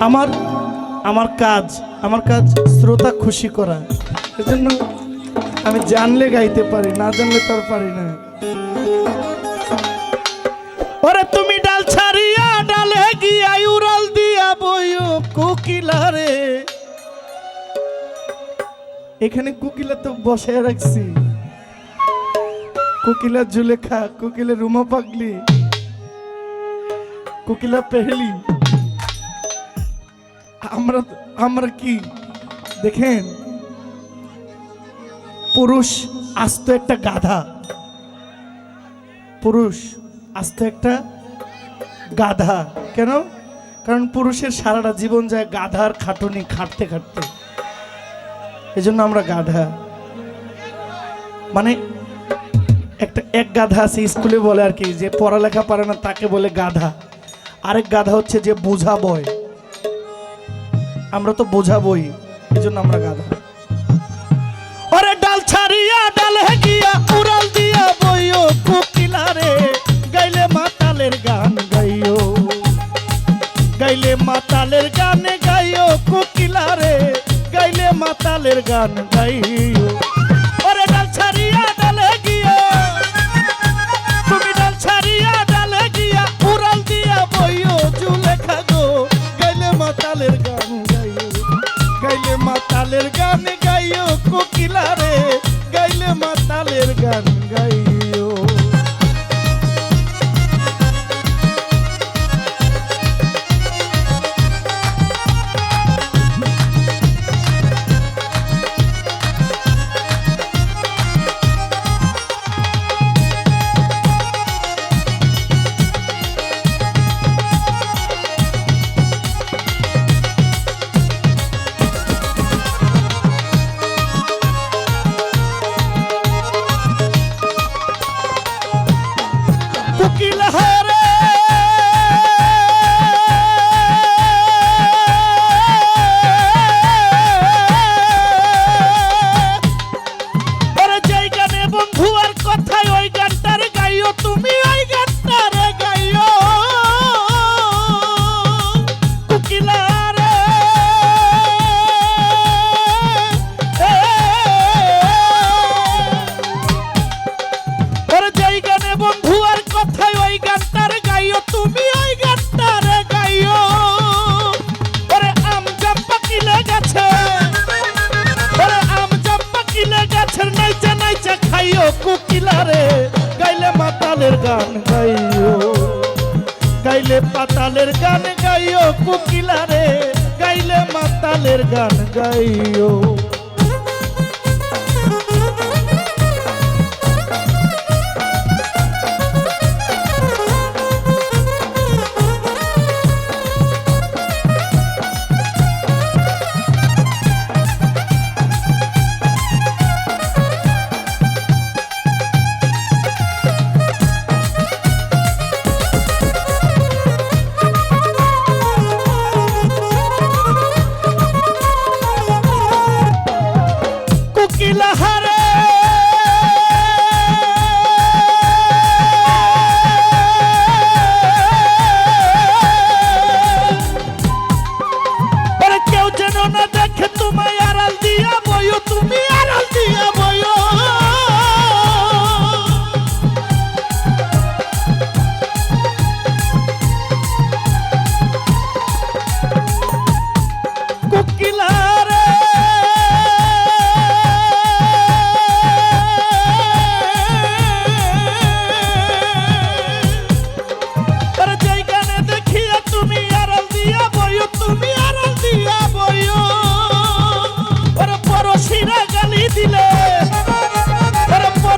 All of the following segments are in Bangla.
আমার আমার কাজ আমার কাজ শ্রোতা খুশি করা। এজন্য আমি জানলে গাইতে পারি, না জানলে তো পারি না। ওরে তুমি ডাল ছাড়িয়া, ডালে গিয়া উড়াল দিয়া বইও কোকিলা রে। এখানে কোকিলা তো বসে রাখছি। কোকিলা জুলেখা, কোকিলা রুমা পাগলি, কোকিলা পেহলি। আমরা আমরা কি, দেখেন, পুরুষ আস্ত একটা গাধা। পুরুষ আস্ত একটা গাধা। কেন? কারণ পুরুষের সারাটা জীবন যায় গাধার খাটুনি খাটতে খাটতে। এজন্য আমরা গাধা। মানে একটা, এক গাধা আছে, স্কুলে বলে আর কি, যে পড়ালেখা পারে না তাকে বলে গাধা। আরেক গাধা হচ্ছে যে বোঝা বয়। আমরা তো বোঝাবই, এজন্য আমরা গাধা। ডাল ছাড়িয়া, ডাল হেগিয়া উড়াল দিয়া বইও কুকিলারে, গাইলে মাতালের গান গাইও। গাইলে মাতালের গান গাইও কুকিলারে, গাইলে মাতালের গান গাইও। কোকিলা রে পাতালের গান গাইও কুকিলারে। গাইলে মাতালের গান গাইও। কোকিলা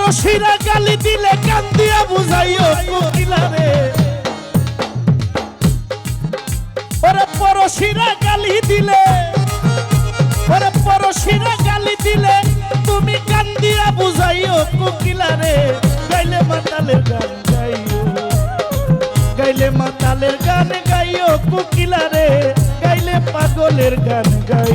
পরশিরা গালি দিলে কান দিয়া বুঝাইও কোকিলা রে। ওরে পরশিরা গালি দিলে, ওরে পরশিরা গালি দিলে তুমি কান দিয়া বুঝাইও কোকিলা রে। গাইলে মাতালের গান গাইও, গাইলে মাতালের গান গাইও কোকিলা রে। গাইলে পাগলের গান গাইও।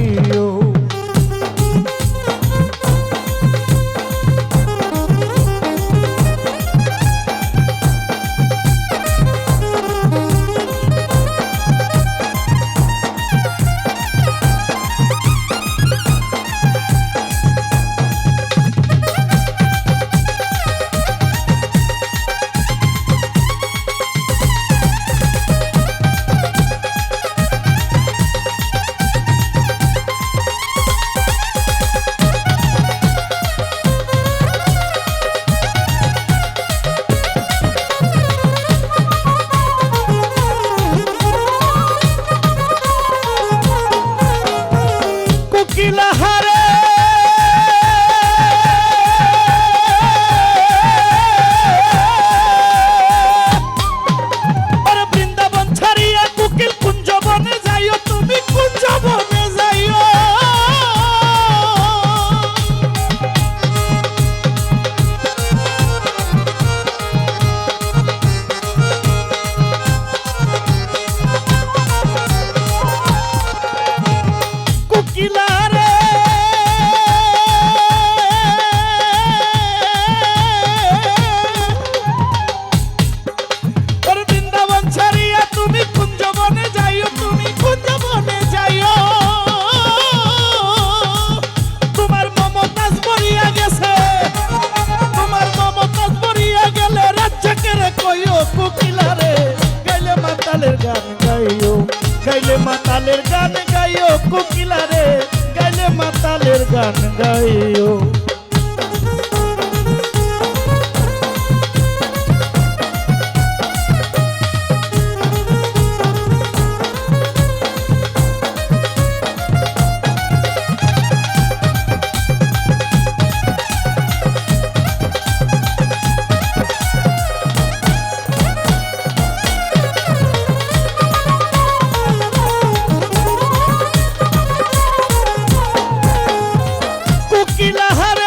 মাতালের গান গাইও। কোকিলা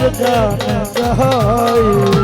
গাইলে মাতালের গান গাইও